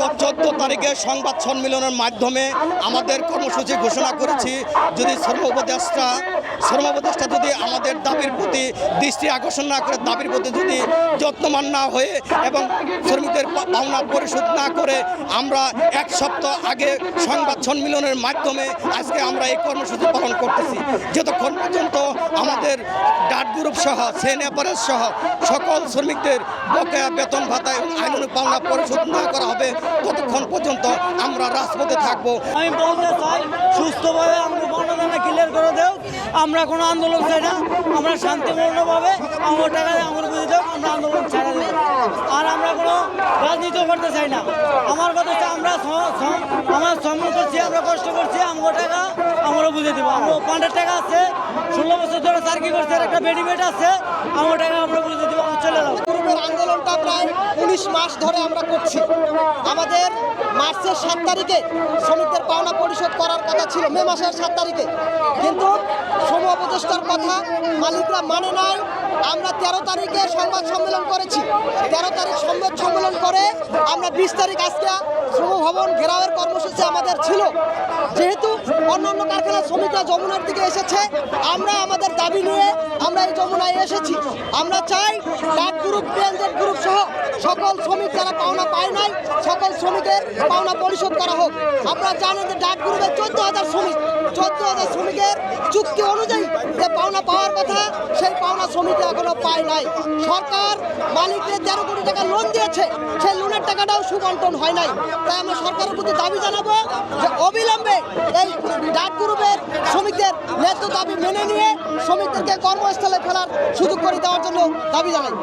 গত চোদ্দ তারিখে সংবাদ সম্মেলনের মাধ্যমে আমাদের কর্মসূচি ঘোষণা করেছি। যদি সর্বোপদেষ্টা শ্রম যদি আমাদের দাবির প্রতি দৃষ্টি আকর্ষণ না করে, দাবির প্রতি যদি যত্নমান না হয়ে এবং শ্রমিকদের পাওনা পরিশোধ না করে, আমরা এক সপ্তাহ আগে সংবাদ সম্মেলনের মাধ্যমে আজকে আমরা এই কর্মসূচি পালন করতেছি। যতক্ষণ পর্যন্ত আমাদের ডাট গ্রুপ সহ, সেন অ্যাপারেজ সহ সকল শ্রমিকদের বকেয়া বেতন ভাতা এবং আইনানুগ পাওনা পরিশোধ না করা হবে, ততক্ষণ পর্যন্ত আমরা রাজপথে থাকব। আমি বলতে চাই, সুস্থভাবে আমরা করে দেও, আমরা কোনো আন্দোলন চাই না, আমরা শান্তিপূর্ণভাবে আমার টাকা আমার বুঝে দেও আমরা আন্দোলন ছেড়ে দেব। আর আমরা কোনো রাজনীতিও করতে চাই না। আমার কথা হচ্ছে আমরা আমার শ্রম করছি, আমরা কষ্ট করছি আমার টাকা আমরা বুঝে দেবো। আমরা পাঁচের টাকা আছে, ষোলো বছর ধরে চাকরি করছে একটা বেডিমেট আছে আমার টাকা আমরা বুঝে দেবো চলে যাব। আন্দোলনটা প্রায় উনিশ মাস ধরে আমরা করছি। আমাদের মার্চের সাত তারিখে শ্রমিকদের পাওনা পরিশোধ করার কথা ছিল, মে মাসের সাত তারিখে। কিন্তু শ্রম উপদেষ্টার কথা মালিকরা মানে নাই। আমরা তেরো তারিখে সংবাদ সম্মেলন করেছি। তেরো তারিখ সংবাদ সম্মেলন করে আমরা বিশ তারিখ আজকে শ্রম ভবন ঘেরাওয়ের কর্মসূচি আমাদের ছিল। যেহেতু অন্যান্য কারখানার শ্রমিকরা যমুনার দিকে এসেছে, আমরা আমাদের দাবি নিয়ে আমরা এই যমুনায় এসেছি। আমরা চাই ডাক গ্রুপ বিএনজেড গ্রুপ সকল শ্রমিক যারা পাওনা পায় নাই, সকল শ্রমিকের পাওনা পরিশোধ করা হোক। আপনারা জানেন যে ডাক গ্রুপের চোদ্দ হাজার শ্রমিক, চোদ্দ হাজার শ্রমিকের চুক্তি অনুযায়ী যে পাওনা পাওয়ার কথা, সেই পাওনা শ্রমিকরা এখনও পায় নাই। সরকার মালিকদের তেরো কোটি টাকা লোন দিয়েছে, সেই লোনের টাকাটাও সুবন্টন হয় নাই। তাই আমরা সরকারের প্রতি দাবি জানাব যে অবিলম্বে এই ডাক গ্রুপের শ্রমিকদের ন্যায্য দাবি মেনে নিয়ে শ্রমিকদেরকে কর্মস্থলে ফেলার সুযোগ করে দেওয়ার জন্য দাবি জানাই।